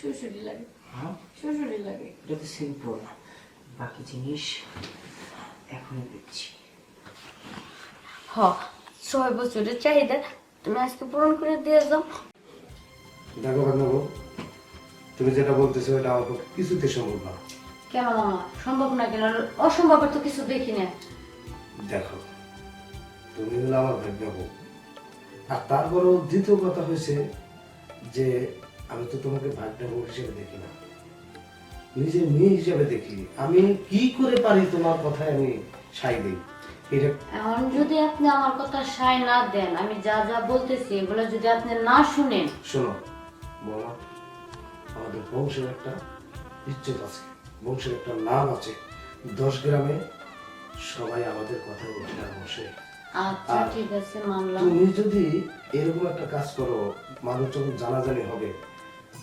শ্বশুরি লাগে। হ্যাঁ? লাগে। এটা তো সিম্পল বাকি জিনিস এখনই দিচ্ছি। হ ছয় বছরের চাহিদা। তুমি আজকে পূরণ করে দিয়ে যাও। দেখো বাবু তুমি যেটা বলতেছো এটা আমার কিছুতে সম্ভব না। কেন? মামা সম্ভব না কেন? অসম্ভবের তো কিছু দেখি না। দেখো তুমি হলো আমার ভাগ্য আর তারপরেও দ্বিতীয় কথা হয়েছে যে আমি তো তোমাকে বউ হিসেবে দেখি না। নিজের মেয়ে হিসেবে দেখি। আমি কি করে পারি তোমার কথায় আমি সাই দিই? এখন যদি আপনি আমার কথা সায় না দেন আমি যা যা বলতেছি এগুলো যদি আপনি না শুনেন। শোনো বৌমা আমাদের বংশের একটা ইজ্জত আছে। বংশের একটা নাম আছে। দশ গ্রামে সবাই আমাদের কথা বলতে আর বসে। আচ্ছা ঠিক আছে মানলাম। তুমি যদি এরকম একটা কাজ করো মানুষ যখন জানাজানি হবে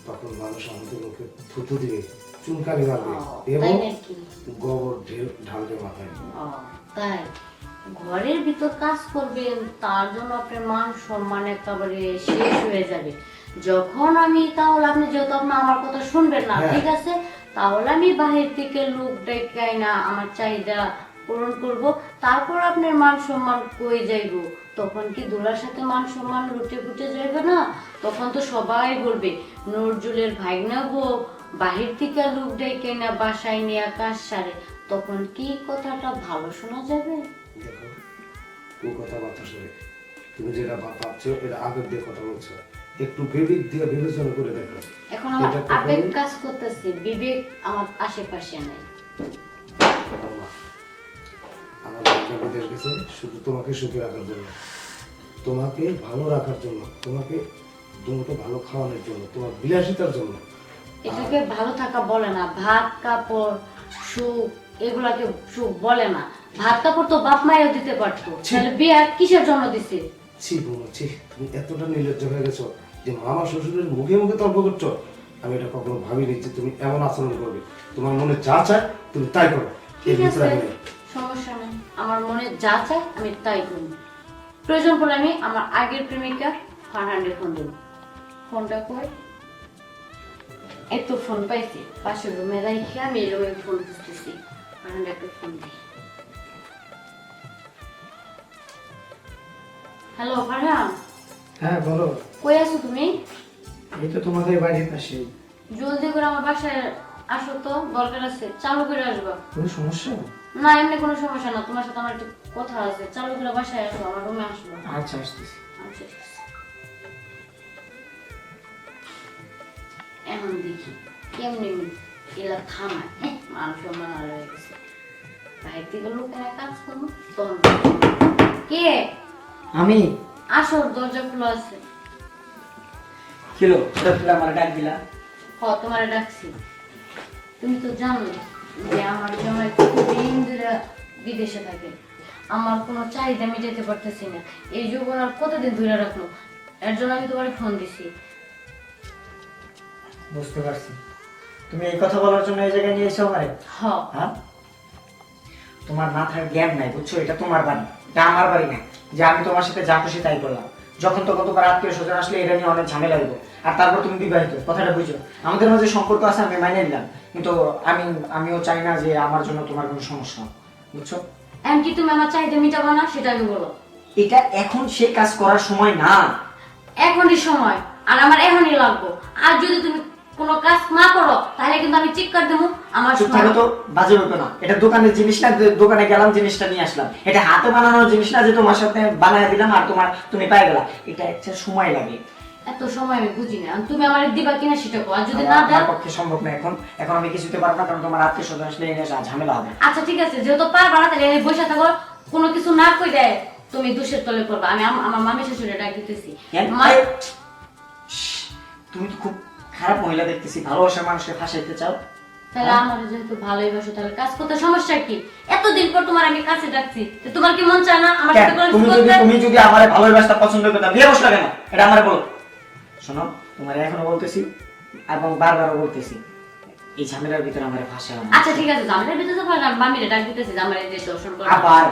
তখন মানুষ আমাদের মুখে থুতু দিবে চুনকানি মারবে এবং গোবর ঢেল ঢালবে মাথায়। তাই? ঘরের ভিতর কাজ করবেন তার জন্য আপনার মান সম্মান একেবারে শেষ হয়ে যাবে। যখন আমি তাহলে আপনি যেহেতু আপনি আমার কথা শুনবেন না হ্যাঁ। ঠিক আছে? তাহলে আমি বাহির থেকে লোক ডেকাই না আমার চাহিদা পূরণ করব তারপর আপনার মান সম্মান কই যাইব? তখন কি দোলার সাথে মান সম্মান লুটে ফুটে যাইবে না? তখন তো সবাই বলবে নজরুলের ভাইগনা বউ বাহির থেকে লোক ডেকে না বাসায় নিয়ে আকাশ সারে। তখন কি কথাটা ভালো শোনা যাবে? দেখো কু কথাবার্তা শুনে। তুমি যেটা ভাবছ এটা আগের দিয়ে কথা বলছো। একটু বিবেক দিয়ে বিবেচনা করে দেখো। এখন আমার আবেগ কাজ করতেছে বিবেক আমার আশেপাশে নাই। বিদেশ গেছে শুধু তোমাকে সুখে রাখার জন্য তোমাকে ভালো রাখার জন্য তোমাকে দুটো ভালো খাওয়ানোর জন্য তোমার বিলাসিতার জন্য। এটাকে ভালো থাকা বলে না ভাত কাপড় সুখ এগুলাকে সুখ বলে না। ভাত কাপড় তো বাপ মায়েও দিতে পারতো। তাহলে বিয়া কিসের জন্য দিছে? ছি বৌমা ছি। তুমি এতটা নির্লজ্জ হয়ে গেছো যে মামা শ্বশুরের মুখে মুখে তর্ক করছ। আমি এটা কখনো ভাবিনি যে তুমি এমন আচরণ করবে। তোমার মনে যা চায় তুমি তাই করো। এর ভিতরে। সমস্যা নেই। আমার মনে যা চায় আমি তাই করি। প্রয়োজন পড়লে আমি আমার আগের প্রেমিকা ফারহান্ডে ফোন দেবো। ফোনটা কই? এই তো ফোন পাইছি পাশের রুমে রাখি আমি রুমে ফোন খুঁজতেছি। ফারহান্ডে একটা ফোন দিই। হ্যালো ফারহান। হ্যাঁ বলো। কই আছো তুমি? এই তো তোমাদের বাড়ির পাশে। জলদি করে আমার বাসায় আসো তো দরকার আছে। চালু করে আসবা। কোনো সমস্যা? না এমনি কোনো সমস্যা না। তোমার সাথে আমার একটু কথা আছে। চালু করে বাসায় আসো আমার রুমে আসব। আচ্ছা আসতেছি। আচ্ছা, এখন দেখি কেমনি এলা থামায়। মান আর হয়ে গেছে। বাইরে থেকে লোকেরা কাজ করব তখন কে? আমি? আসো দরজা খোলা আছে। কিলো তোমরা আমার ডাক দিলা। হ তোমার ডাকছি। তুমি তো জানো যে আমার জামাই কতদিন ধরে বিদেশে থাকে। আমার কোনো চাহিদা মেটাতে পারতেছি না। এই যুবন আর কতদিন ধরে রাখল? এর জন্য আমি তোমার ফোন দিছি। বুঝতে পারছি। তুমি এই কথা বলার জন্য এই জায়গায় নিয়ে এসো আমারে। হ্যাঁ? তোমার মাথার জ্ঞান নাই বুঝছ? এটা তোমার বাড়ি। এটা আমার বাড়ি না। যে আমি তোমার সাথে যা খুশি তাই করলাম। যখন তখন তোমার আত্মীয় স্বজন আসলে এটা নিয়ে অনেক ঝামেলা হইব। আর তারপর তুমি বিবাহিত কথাটা বুঝো আমাদের মাঝে সম্পর্ক আছে আমি মাইনে নিলাম। কিন্তু আমি আমিও চাই না যে আমার জন্য তোমার কোনো সমস্যা বুঝছ? বুঝছ এমনকি তুমি আমার চাহিদা মিটাবো না? সেটা আমি বলো। এটা এখন সে কাজ করার সময় না। এখনই সময়। আর আমার এখনই লাগবো। আর যদি তুমি কোনো কাজ না করো তাহলে কিন্তু আমি চিৎকার দেবো আমার চুপ থাকো তো বাজে হতো না। এটা দোকানের জিনিস না দোকানে গেলাম জিনিসটা নিয়ে আসলাম। এটা হাতে বানানোর জিনিস না যে তোমার সাথে বানায় দিলাম আর তোমার তুমি পাই গেলা। এটা একটা সময় লাগে। এত সময় আমি বুঝি না তুমি আমার দিবা কিনা সেটা কো আর যদি না আমার দাও পক্ষে সম্ভব না এখন। এখন আমি কিছুতে পারব না কারণ তোমার আত্মীয় স্বজন আসলে এনে ঝামেলা হবে। আচ্ছা ঠিক আছে যেহেতু পারবা না তাহলে বসে থাকো। কোনো কিছু না কই দেয় তুমি দুষের তলে করবা আমি আমার মামি শাশুড়ি ডাক দিতেছি। তুমি তো খুব খারাপ মহিলা দেখতেছি ভালোবাসার মানুষকে ফাঁসাইতে চাও? তাহলে আমার যেহেতু ভালোই বাসো তাহলে কাজ করতে সমস্যা কি? এতদিন পর তোমার আমি কাছে ডাকছি তো তোমার কি মন চায় না আমার সাথে কোনো তুমি যদি তুমি যদি আমার পছন্দ করতে বিয়ে বসলা কেন? এটা আমার বলো। শোনো তোমার এখনও বলতেছি এবং বারবার বলতেছি এই ঝামেলার ভিতরে আমার ফাঁসে আচ্ছা ঠিক আছে জামাইয়ের ভিতরে তো পারলাম মামিরে ডাক দিতেছি জামাইরে যে দর্শন করে। আবার?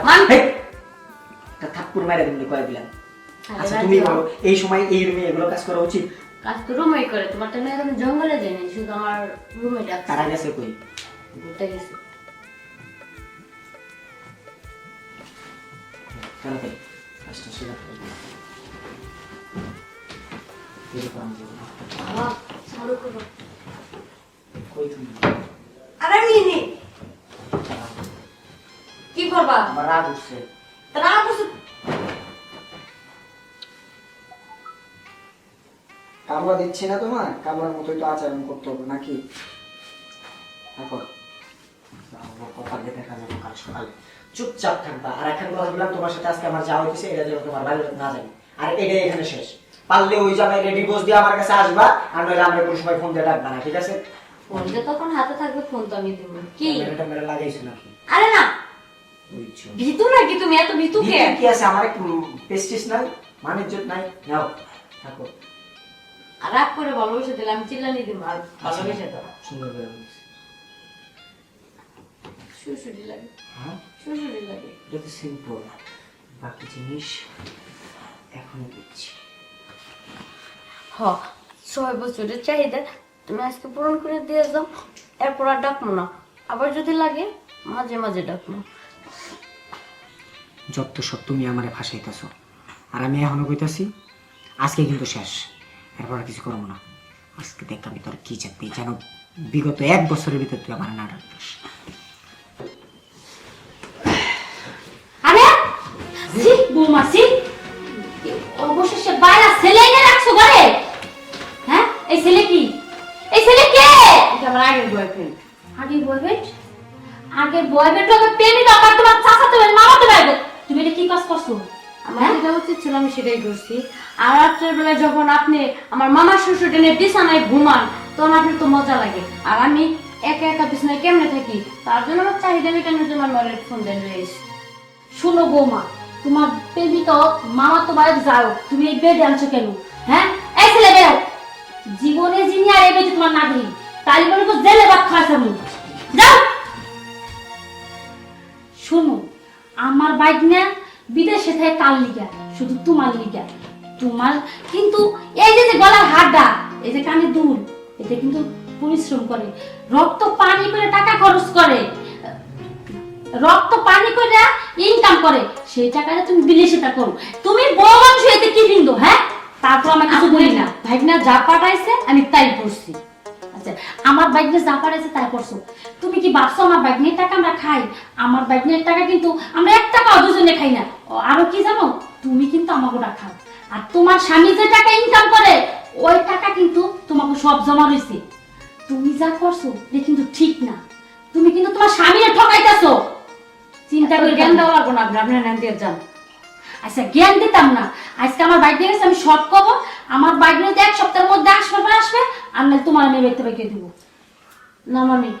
দিন কয়ে দিলাম। আচ্ছা তুমি বলো এই সময় এই রুমে এগুলো কাজ করা উচিত? কাজ তো রুমেই করে তোমার তো এখন জঙ্গলে যায়নি শুধু আমার রুমে ডাকছে। তারা গেছে কই? ঘুরতে গেছে। তাড়াতাড়ি কাজটা সেরে আরে মিনি! কি করবা? রাগ উঠছে। তারা বসে কামড়া দিচ্ছি না তোমার? কামড়ার মতোই তো আচরণ করতে হবে নাকি? দেখো আমার কপালে দেখা যাবে কাল সকালে। চুপচাপ থাকবা। আর এখন কথা বললাম তোমার সাথে আজকে আমার হয়েছে এটা যেন তোমার বাড়ির না জানি আর এটাই এখানে শেষ। পারলে ওই জায়গায় রেডি বস দিয়ে আমার কাছে আসবা আর নইলে আমরা কোনো সময় ফোন দিয়ে ডাকবা না ঠিক আছে? ফোন যে তখন হাতে থাকবে ফোন তো আমি দিব। কি? ক্যামেরাটা মেরে লাগাইছো নাকি? আরে না! ভীতু নাকি তুমি? এত ভীতু কে কি আছে? আমার একটু পেস্টিস নাই মানিজ্জত নাই। নাও থাকো। রাগ করে ভালোবেসে দিলে আমি চিল্লানি দিব আর ভালোবেসে দাও। সুন্দর করে বলছি শুশুরি লাগে। হ্যাঁ? শুশুরি লাগে। এটা তো সিম্পল বাকি জিনিস এখনই দিচ্ছি। হ ছয় বছরের চাহিদা তুমি আজকে পূরণ করে দিয়ে যাও। এরপর আর ডাকবো না। আবার যদি লাগে মাঝে মাঝে ডাকবো। যত সব তুমি আমারে ফাঁসাইতেছ। আর আমি এখনও কইতাছি আজকে কিন্তু শেষ। এরপর কিছু করব না। আজকে দেখ আমি তোর কি চাকরি যেন বিগত এক বছরের ভিতর তুই আমার না আরে! সি বৌমা সি অবশেষে বাইরা ছেলে এনে রাখছো ঘরে? হ্যাঁ? এই ছেলে কি? এই ছেলে কে? এটা আমার আগের বয়ফ্রেন্ড আগে বয়ফ্রেন্ড আগে বয়ফ্রেন্ড লোকে প্রেমিক আবার তোমার চাচাতে মামাতে তুমি এটা কি কাজ করছ? আমার যেটা উচিত ছিল আমি সেটাই করছি। আর রাত্রের বেলায় যখন আপনি আমার মামার শ্বশুর টেনে বিছানায় ঘুমান তখন আপনার তো মজা লাগে। আর আমি একা একা বিছানায় কেমনে থাকি? তার জন্য আমার চাহিদা মেটানোর জন্য আমি ওর ফোন দিয়ে রয়েছি শোনো বৌমা তোমার প্রেমিকা মামা তো বাইরে যাও। তুমি এই বেডে আনছো কেন? হ্যাঁ? এই ছেলে বেরো জীবনে যিনি আর এই বেডে তোমার না দিই তাই বলে তো জেলে ভাত খাওয়াছে আমি। যাও! শোনো আমার বাইক না বিদেশে থাকে কাল লিগা? শুধু তোমার লিগা। তোমার কিন্তু এই যে গলার হাড্ডা, এই যে কানে দুল, এটা কিন্তু পরিশ্রম করে। রক্ত, পানি করে টাকা খরচ করে। রক্ত, পানি করে ইনকাম করে। সেই টাকাটা তুমি বিদেশে তা করো তুমি বড় মানুষ এতে কি বিন্দু হ্যাঁ? তারপর আমি কিছু বলি না। ভাইগনা যা পাঠাইছে, আমি তাই করছি। আমার বাইক নিয়ে যা পারেছে তাই করছ। তুমি কি ভাবছ আমার বাইক নিয়ে টাকা আমরা খাই? আমার বাইক নিয়ে টাকা কিন্তু আমরা এক টাকাও দুজনে খাই না। আরও কি জানো? তুমি কিন্তু আমাকে খাও আর তোমার স্বামী যে টাকা ইনকাম করে ওই টাকা কিন্তু তোমাকে সব জমা রয়েছে তুমি যা করছ এটা কিন্তু ঠিক না। তুমি কিন্তু তোমার স্বামীরে ঠকাইতেছো। চিন্তা করে জ্ঞান দেওয়া লাগবো না আপনি। আপনার নাম দিয়ে যান। আচ্ছা জ্ঞান দিতাম না। আজকে আমার বাইক নিয়ে গেছে আমি শর্ট করব আমার বাইক নিয়ে এক সপ্তাহের মধ্যে আসবে পরে আসবে। আর নাহলে তোমার আমি বেরতে বেঁকে দিব। না মামি।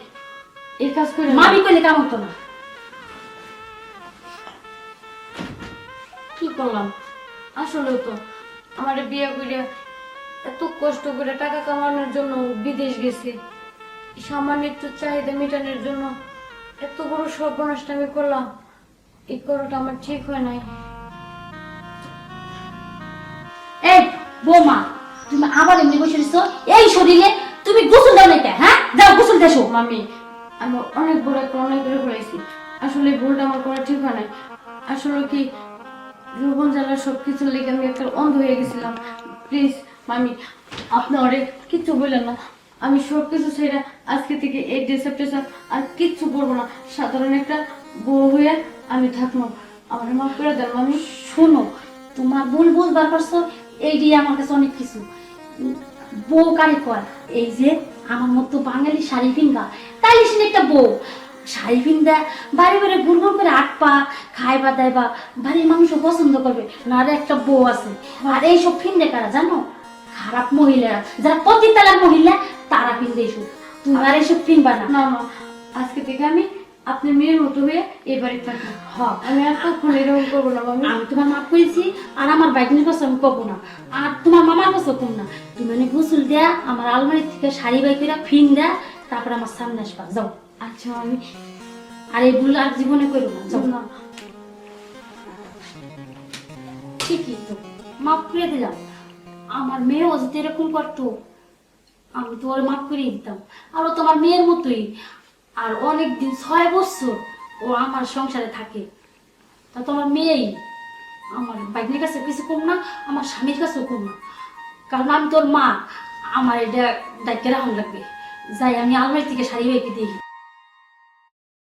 এই কাজ করে মামি কইলে কাম হতো না? কি করলাম? আসলে তো আমার বিয়ে করে এত কষ্ট করে টাকা কামানোর জন্য বিদেশ গেছি। সামান্য একটু চাহিদা মেটানোর জন্য এত বড় সর্বনাশটা আমি করলাম। এই করাটা আমার ঠিক হয় নাই। বৌমা তুমি আবার এমনি বসে রয়েছো? এই শরীরে তুমি গোসল দাও না হ্যাঁ? যাও গোসল দেশো মামি আমি অনেক বড় একটা অনেক করে ফেলেছি আসলে ভুলটা আমার করা ঠিক হয় নাই। আসলে কি যৌবন জ্বালার সব কিছুর লেগে আমি একটা অন্ধ হয়ে গেছিলাম। প্লিজ মামি আপনি অনেক কিচ্ছু বললেন না। আমি সব কিছু ছেড়ে আজকে থেকে এই ডিসেপ্টেশন আর কিচ্ছু করব না। সাধারণ একটা বউ হয়ে আমি থাকব। আমার মাফ করে দেন মামি শোনো তোমার ভুল বুঝবার পারছ এই দিয়ে আমার কাছে অনেক কিছু। বউ কারে কর এই যে আমার মতো বাঙালি শাড়ি পিঙ্গা তাইলে সে একটা বউ। শাড়ি পিন্দা বাড়ি বাড়ি ঘুর ঘুর করে আট পা খাইবা বা বাড়ির মানুষ পছন্দ করবে। না একটা বউ আছে। আর এইসব ফিন্দে কারা জানো? খারাপ মহিলারা। যারা পতিতালার মহিলা, তারা পিন্দে এইসব। তুমি আর এইসব পিনবা না। না না। আজকে থেকে আমি আপনার মেয়ের মতো হয়ে এই বাড়ি থাকি। আমি আর কখনো এরকম করব না মামি আমি তোমার মাপ করেছি আর আমার বাইকনির কাছে আমি কব না। আর তোমার মামার কাছে কম না। তুমি মানে গোসল দেয়া আমার আলমারি থেকে শাড়ি বাই করে ফিন দেয়া তারপর আমার সামনে আসবা। যাও। আচ্ছা মামি আর এই ভুল আর জীবনে করো না। যাও। না। ঠিকই তো। মাপ করে দিলাম। আমার মেয়েও যদি এরকম করতো আমি তো ওর মাফ করিয়ে দিতাম। আর ও তোমার মেয়ের মতোই। আর অনেক দিন ছয় বছর ও আমার সংসারে থাকে। তা তোমার মেয়েই, আমার বাইকের কাছে কিছু কম না, আমার স্বামীর কাছেও কম না। কারণ আমি তোর মা, আমার এটা দায়িত্বে রাখুন লাগবে। যাই, আমি আলমারি থেকে শাড়ি বেঁকে দিই